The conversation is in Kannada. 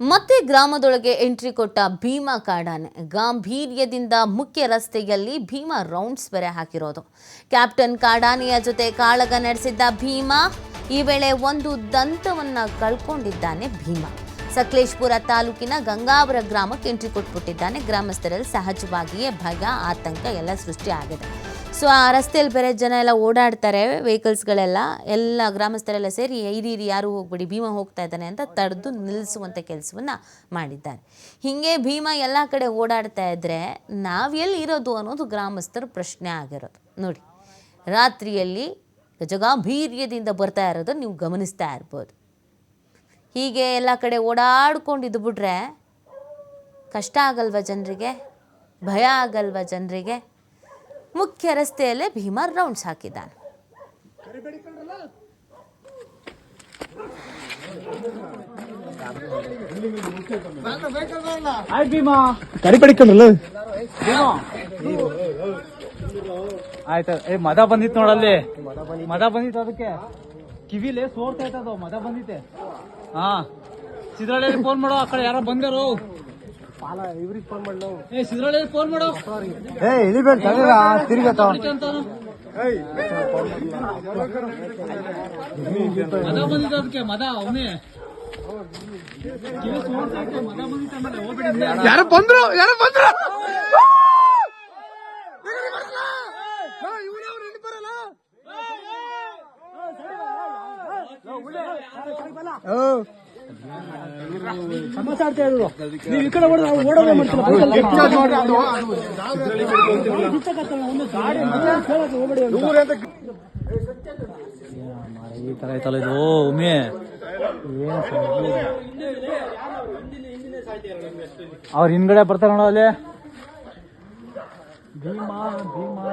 ಮತ್ತೆ ಗ್ರಾಮದೊಳಗೆ ಎಂಟ್ರಿ ಕೊಟ್ಟ ಭೀಮಾ ಕಾಡಾನೆ. ಗಾಂಭೀರ್ಯದಿಂದ ಮುಖ್ಯ ರಸ್ತೆಯಲ್ಲಿ ಭೀಮಾ ರೌಂಡ್ಸ್ ಬೆರೆ ಹಾಕಿರೋದು. ಕ್ಯಾಪ್ಟನ್ ಕಾಡಾನೆಯ ಜೊತೆ ಕಾಳಗ ನಡೆಸಿದ್ದ ಭೀಮಾ ಈ ವೇಳೆ ಒಂದು ದಂತವನ್ನ ಕಳ್ಕೊಂಡಿದ್ದಾನೆ ಭೀಮಾ. ಸಕಲೇಶ್ಪುರ ತಾಲೂಕಿನ ಗಂಗಾವರ ಗ್ರಾಮಕ್ಕೆ ಎಂಟ್ರಿ ಕೊಟ್ಬಿಟ್ಟಿದ್ದಾನೆ. ಗ್ರಾಮಸ್ಥರಲ್ಲಿ ಸಹಜವಾಗಿಯೇ ಭಯ, ಆತಂಕ ಎಲ್ಲ ಸೃಷ್ಟಿ ಆಗಿದೆ. ಸೊ ಆ ರಸ್ತೆಯಲ್ಲಿ ಬೇರೆ ಜನ ಎಲ್ಲ ಓಡಾಡ್ತಾರೆ ವೆಹಿಕಲ್ಸ್ಗಳೆಲ್ಲ ಎಲ್ಲ ಗ್ರಾಮಸ್ಥರೆಲ್ಲ ಸೇರಿ ಇರಿ ಯಾರು ಹೋಗ್ಬಿಡಿ, ಭೀಮ ಹೋಗ್ತಾ ಇದ್ದಾನೆ ಅಂತ ತಡೆದು ನಿಲ್ಲಿಸುವಂಥ ಕೆಲಸವನ್ನು ಮಾಡಿದ್ದಾರೆ. ಹೀಗೆ ಭೀಮ ಎಲ್ಲ ಕಡೆ ಓಡಾಡ್ತಾ ಇದ್ದರೆ ನಾವೆಲ್ಲಿ ಇರೋದು ಅನ್ನೋದು ಗ್ರಾಮಸ್ಥರ ಪ್ರಶ್ನೆ ಆಗಿರೋದು. ನೋಡಿ, ರಾತ್ರಿಯಲ್ಲಿ ಗಜಗಾಂಭೀರ್ಯದಿಂದ ಬರ್ತಾ ಇರೋದು ನೀವು ಗಮನಿಸ್ತಾ ಇರ್ಬೋದು. ಹೀಗೆ ಎಲ್ಲ ಕಡೆ ಓಡಾಡ್ಕೊಂಡು ಬಿಟ್ರೆ ಕಷ್ಟ ಆಗಲ್ವ ಜನರಿಗೆ? ಭಯ ಆಗಲ್ವ ಜನರಿಗೆ? ಮುಖ್ಯ ರಸ್ತೆಯಲ್ಲೇ ಭೀಮ ರೌಂಡ್ಸ್ ಹಾಕಿದ್ದಾನೆ. ಆಯ್ತು ಏ ಮದ ಬಂದಿತ್ತು ನೋಡಲ್ಲಿ. ಮದ ಬಂದಿತ್ತು ಅದಕ್ಕೆ. ಕಿವಿಲೆ ಸೋರ್ತಾ ಇತ್ತು ಮದ ಬಂದಿತ್ತೆ. ಹಾ ಸಿದ್ರಳ್ಳಿ ಫೋನ್ ಮಾಡೋ ಆ ಕಡೆ ಯಾರೋ ಬಂದರು ಏ ಇಳಿಬೇಡ ತಿರುಗತ್ತ. ಮದ ಅದಕ್ಕೆ ಅವನೇ. ಯಾರು ಬಂದ್ರು ಯಾರು ಬಂದ್ರು ಇದ್ರು ನೀವು ಈ ಕಡೆ ಓಡ ಓಡೋದೇ ಮಾಡ್ತೀರ ಈ ತರ ಐತಲ್ಲ ಇದು ಒಮ್ಮೆ ಅವ್ರ ಹಿಂದ್ಗಡೆ ಬರ್ತಾರೆ ನೋಡೋ ಅಲ್ಲಿ. ಭೀಮಾ ಭೀಮಾ